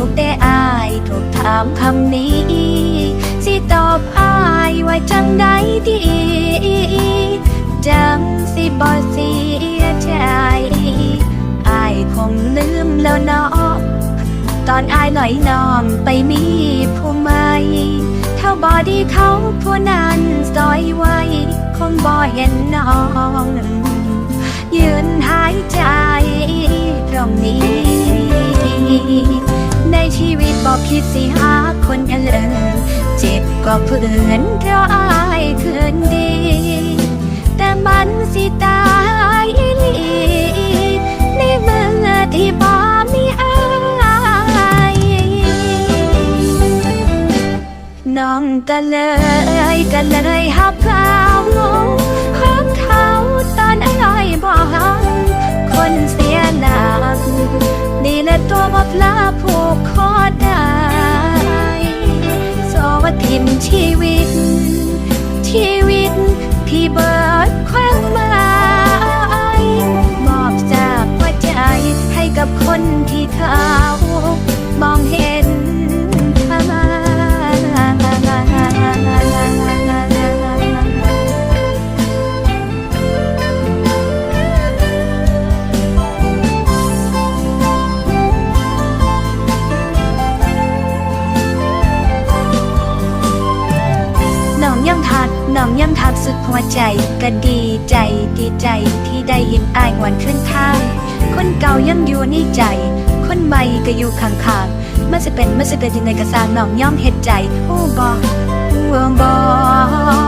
จุกได้อายถูกถามคำนี้ สิตอบอายว่าจังใดดีจังสิบ่เสียใจอายคงลืมแล้วเนาะตอนอายหน่อยน้องไปมีผู้ใหม่เท่าบอดีเขาผู้นั้นซอยไว้ คงบ่เห็นน้อง ยืนหายใจตรงนี้ บอกคิดสิหาคนอื่นเลยจ็บก็เพื่อนเพราะอายคืนดี แต่มันสิตายอีหลีในเมื่อที่บ่มีอายน้องก็เลยก็เลยหับเขาหับเขาตอนอายบอกคนเสียหนักนี่แหละตัวว่พลาผูกคอได้ ชีวิต ชีวิตที่เบิดความหมายมอบจากหัวใจให้กับคนที่เขา สุดหัวใจก็ดีใจดีใจที่ได้เห็นอายวันขึ้นข้าง คนเก่ายังอยู่ในใจ คนใหม่ก็อยู่ข้างๆมันจะเป็นมันจะเป็นยังไงก็สร้างน้องย่อมเห็ดใจผู้บอกผู้บอก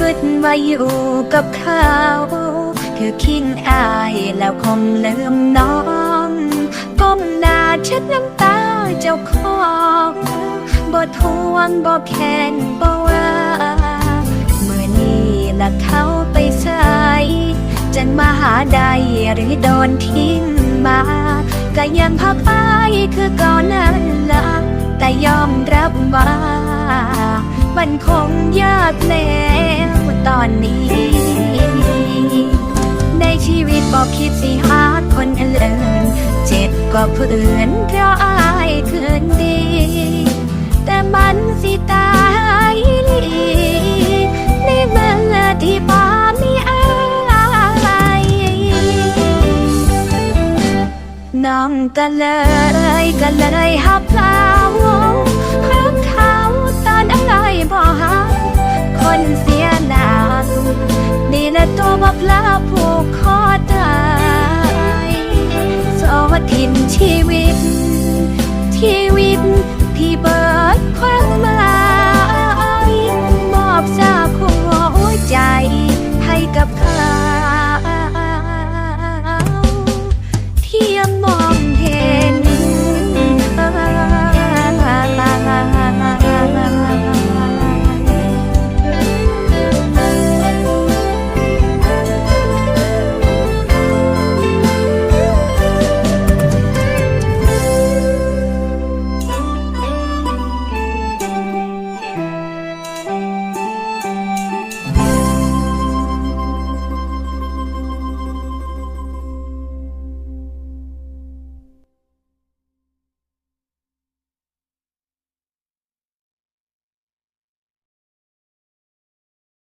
ก็คิดว่าอยู่กับเขาคือคิงอายแล้วคงลืมน้องก้มหน้าเช็ดน้ำตาเจ้าของบ่ทวงบ่แค้นบ่ว่าเมื่อนี้ละเขาไปใส่จันมาหาใดหรือโดนทิ้งมาก็ยังพักอายคือก่อนนั้นละแต่ยอมรับว่า มันคงยากแล้วตอนนี้ ในชีวิตบอกคิดสิหาคนอื่นเจ็บก็เพื่อนเพราะอายคืนดี แต่มันสิตายอีหลีในเมื่อที่บ่มีอายน้องก็เลยก็เลยหับเขา